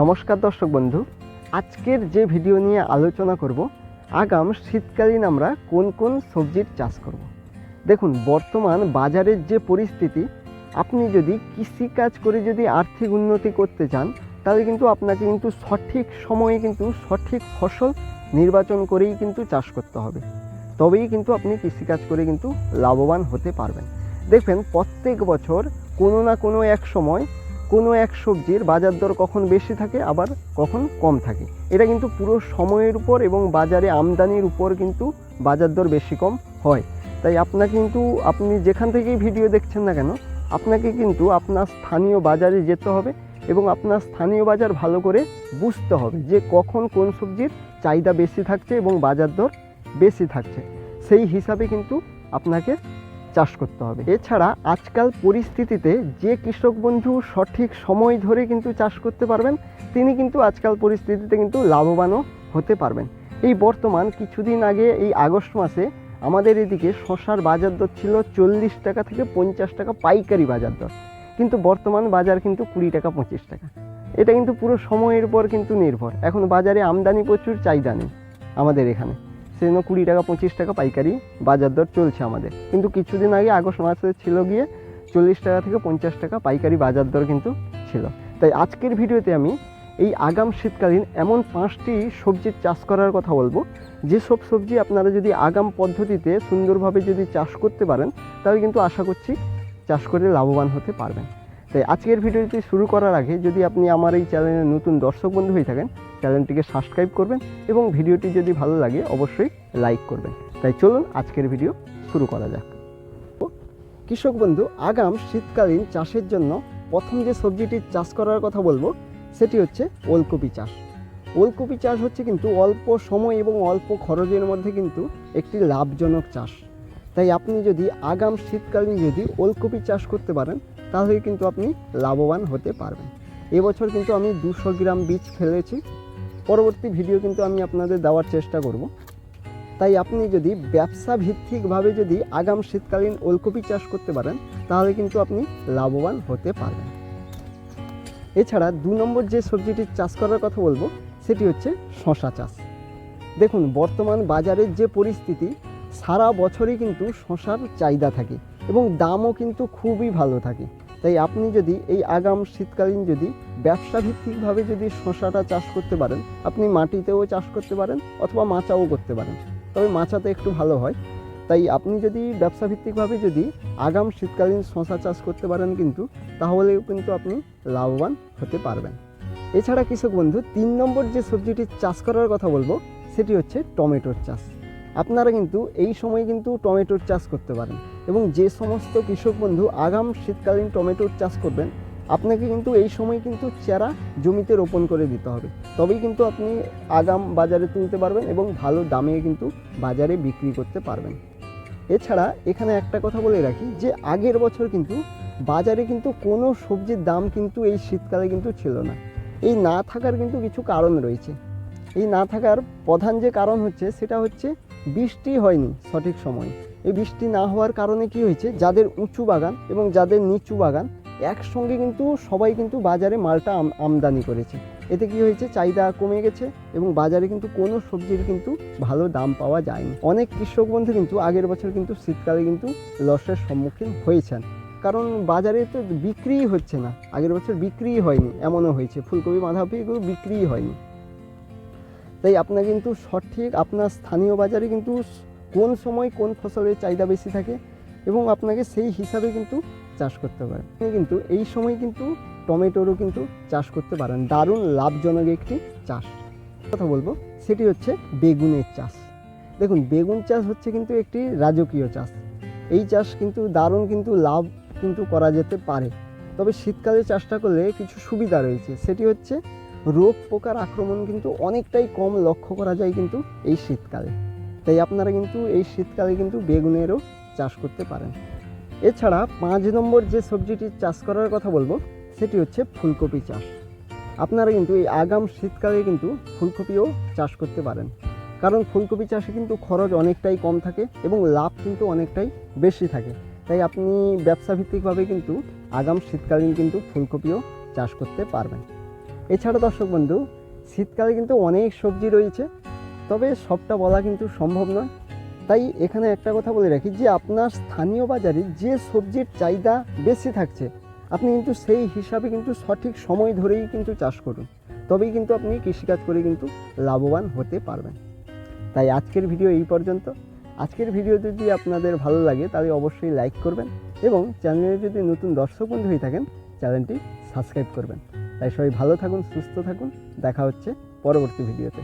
নমস্কার দর্শক বন্ধু, আজকের যে ভিডিও নিয়ে আলোচনা করব, আগাম শীতকালীন আমরা কোন কোন সবজির চাষ করব। দেখুন, বর্তমান বাজারের যে পরিস্থিতি, আপনি যদি কৃষিকাজ করে যদি আর্থিক উন্নতি করতে চান, তাহলে কিন্তু আপনাকে কিন্তু সঠিক সময়ে কিন্তু সঠিক ফসল নির্বাচন করেই কিন্তু চাষ করতে হবে তবেই কিন্তু আপনি কৃষিকাজ করে কিন্তু লাভবান হতে পারবেন দেখবেন, প্রত্যেক বছর কোনো না কোনো এক সময় কোনো এক সবজির বাজার দর কখন বেশি থাকে, আবার কখন কম থাকে। এটা কিন্তু পুরো সময়ের উপর এবং বাজারে আমদানির উপর কিন্তু বাজার দর বেশি কম হয়। তাই আপনাকে কিন্তু, আপনি যেখান থেকেই ভিডিও দেখছেন না কেন, আপনাকে কিন্তু আপনার স্থানীয় বাজারে যেতে হবে এবং আপনার স্থানীয় বাজার ভালো করে বুঝতে হবে যে কখন কোন সবজির চাহিদা বেশি থাকছে এবং বাজার দর বেশি থাকছে। সেই হিসাবে কিন্তু আপনাকে চাষ করতে হবে। এছাড়া আজকাল পরিস্থিতিতে যে কৃষক বন্ধু সঠিক সময় ধরে কিন্তু চাষ করতে পারবেন, তিনি কিন্তু আজকাল পরিস্থিতিতে কিন্তু লাভবানও হতে পারবেন। এই বর্তমান কিছুদিন আগে, এই আগস্ট মাসে আমাদের এদিকে শশার বাজার দর ছিল চল্লিশ টাকা থেকে পঞ্চাশ টাকা পাইকারি বাজার দর। কিন্তু বর্তমান বাজার কিন্তু কুড়ি টাকা, পঁচিশ টাকা। এটা কিন্তু পুরো সময়ের উপর কিন্তু নির্ভর। এখন বাজারে আমদানি প্রচুর, চাহিদা নেই আমাদের এখানে। সেজন্য কুড়ি টাকা, পঁচিশ টাকা পাইকারি বাজার দর চলছে আমাদের। কিন্তু কিছুদিন আগে আগস্ট মাসে ছিল গিয়ে চল্লিশ টাকা থেকে পঞ্চাশ টাকা পাইকারি বাজার দর কিন্তু ছিল। তাই আজকের ভিডিওতে আমি এই আগাম শীতকালীন এমন পাঁচটি সবজির চাষ করার কথা বলব। যেসব সবজি আপনারা যদি আগাম পদ্ধতিতে সুন্দরভাবে যদি চাষ করতে পারেন, তাহলে কিন্তু আশা করছি চাষ করে লাভবান হতে পারবেন। তাই আজকের ভিডিওটি শুরু করার আগে যদি আপনি আমার এই চ্যানেলের নতুন দর্শক বন্ধু হয়ে থাকেন, চ্যানেলটিকে সাবস্ক্রাইব করবেন এবং ভিডিওটি যদি ভালো লাগে, অবশ্যই লাইক করবেন। তাই চলুন আজকের ভিডিও শুরু করা যাক। কৃষক বন্ধু, আগাম শীতকালীন চাষের জন্য প্রথম যে সবজিটি চাষ করার কথা বলব, সেটি হচ্ছে ওলকপি চাষ। ওলকপি চাষ হচ্ছে কিন্তু অল্প সময় এবং অল্প খরচের মধ্যে কিন্তু একটি লাভজনক চাষ। তাই আপনি যদি আগাম শীতকালীন যদি ওলকপি চাষ করতে পারেন তাহলে কিন্তু আপনি লাভবান হতে পারবেন। এবছর কিন্তু আমি দুশো গ্রাম বীজ ফেলেছি। পরবর্তী ভিডিও কিন্তু আমি আপনাদের দেওয়ার চেষ্টা করব। তাই আপনি যদি ব্যবসা ভিত্তিকভাবে যদি আগাম শীতকালীন ওলকপি চাষ করতে পারেন, তাহলে কিন্তু আপনি লাভবান হতে পারবেন। এছাড়া দু নম্বর যে সবজিটির চাষ করার কথা বলব, সেটি হচ্ছে শশা চাষ। দেখুন, বর্তমান বাজারের যে পরিস্থিতি, সারা বছরই কিন্তু শশার চাহিদা থাকে এবং দামও কিন্তু খুবই ভালো থাকে। তাই আপনি যদি এই আগাম শীতকালীন যদি ব্যবসা ভিত্তিকভাবে যদি শশাটা চাষ করতে পারেন, আপনি মাটিতেও চাষ করতে পারেন অথবা মাচাও করতে পারেন। তবে মাচাতে একটু ভালো হয়। তাই আপনি যদি ব্যবসা ভিত্তিকভাবে যদি আগাম শীতকালীন শশা চাষ করতে পারেন কিন্তু, তাহলেও কিন্তু আপনি লাভবান হতে পারবেন। এছাড়া কৃষক বন্ধু, তিন নম্বর যে সবজিটি চাষ করার কথা বলব, সেটি হচ্ছে টমেটোর চাষ। আপনারা কিন্তু এই সময় কিন্তু টমেটোর চাষ করতে পারেন। এবং যে সমস্ত কৃষক বন্ধু আগাম শীতকালীন টমেটোর চাষ করবেন, আপনাকে কিন্তু এই সময় কিন্তু চারা জমিতে রোপণ করে দিতে হবে। তবেই কিন্তু আপনি আগাম বাজারে তুলতে পারবেন এবং ভালো দামে কিন্তু বাজারে বিক্রি করতে পারবেন। এছাড়া এখানে একটা কথা বলে রাখি যে, আগের বছর কিন্তু বাজারে কিন্তু কোনো সবজির দাম কিন্তু এই শীতকালে কিন্তু ছিল না। এই না থাকার কিন্তু কিছু কারণ রয়েছে। এই না থাকার প্রধান যে কারণ হচ্ছে, সেটা হচ্ছে বৃষ্টি হয়নি সঠিক সময়ে। এই বৃষ্টি না হওয়ার কারণে কি হয়েছে? যাদের উঁচু বাগান এবং যাদের নিচু বাগান, একসঙ্গে কিন্তু সবাই কিন্তু বাজারে মালটা আম- আমদানি করেছে। এতে কি হয়েছে? চাহিদা কমে গেছে এবং বাজারে কিন্তু কোনো সবজির কিন্তু ভালো দাম পাওয়া যায়নি। অনেক কৃষক বন্ধু কিন্তু আগের বছর কিন্তু শীতকালে কিন্তু লসের সম্মুখীন হয়েছেন। কারণ বাজারে তো বিক্রিই হচ্ছে না। আগের বছর বিক্রিই হয়নি। এমনও হয়েছে। ফুলকপি বাঁধাকপি এগুলো বিক্রিই হয়নি। তাই আপনার কিন্তু সঠিক আপনার স্থানীয় বাজারে কিন্তু কোন সময় কোন ফসলের চাহিদা বেশি থাকে এবং আপনাকে সেই হিসাবে কিন্তু চাষ করতে পারেন কিন্তু এই সময় কিন্তু টমেটোরও কিন্তু চাষ করতে পারেন। দারুণ লাভজনক একটি চাষ। কথা বলব, সেটি হচ্ছে বেগুনের চাষ। দেখুন, বেগুন চাষ হচ্ছে কিন্তু একটি রাজকীয় চাষ। এই চাষ কিন্তু দারুণ কিন্তু লাভ কিন্তু করা যেতে পারে। তবে শীতকালে চাষটা করলে কিছু সুবিধা রয়েছে। সেটি হচ্ছে রোগ, পোকার আক্রমণ কিন্তু অনেকটাই কম লক্ষ্য করা যায় কিন্তু এই শীতকালে। তাই আপনারা কিন্তু এই শীতকালে কিন্তু বেগুনেরও চাষ করতে পারেন। এছাড়া পাঁচ নম্বর যে সবজিটির চাষ করার কথা বলব, সেটি হচ্ছে ফুলকপি চাষ। আপনারা কিন্তু এই আগাম শীতকালে কিন্তু ফুলকপিও চাষ করতে পারেন। কারণ ফুলকপি চাষে কিন্তু খরচ অনেকটাই কম থাকে এবং লাভ কিন্তু অনেকটাই বেশি থাকে। তাই আপনি ব্যবসা ভিত্তিকভাবে কিন্তু আগাম শীতকালীন কিন্তু ফুলকপিও চাষ করতে পারবেন। এছাড়া দর্শক বন্ধু, শীতকালে কিন্তু অনেক সবজি রয়েছে, তবে সবটা বলা কিন্তু সম্ভব নয়। তাই এখানে একটা কথা বলে রাখি যে আপনার স্থানীয় বাজারে যে সবজির চাহিদা বেশি থাকছে, আপনি কিন্তু সেই হিসাবে কিন্তু সঠিক সময় ধরেই কিন্তু চাষ করুন। তবেই কিন্তু আপনি কৃষিকাজ করে কিন্তু লাভবান হতে পারবেন। তাই আজকের ভিডিও এই পর্যন্ত। আজকের ভিডিও যদি আপনাদের ভালো লাগে, তাহলে অবশ্যই লাইক করবেন এবং চ্যানেলে যদি নতুন দর্শক বন্ধু হয়ে থাকেন, চ্যানেলটি সাবস্ক্রাইব করবেন। তাই সবাই ভালো থাকুন সুস্থ থাকুন। দেখা হচ্ছে পরবর্তী ভিডিওতে।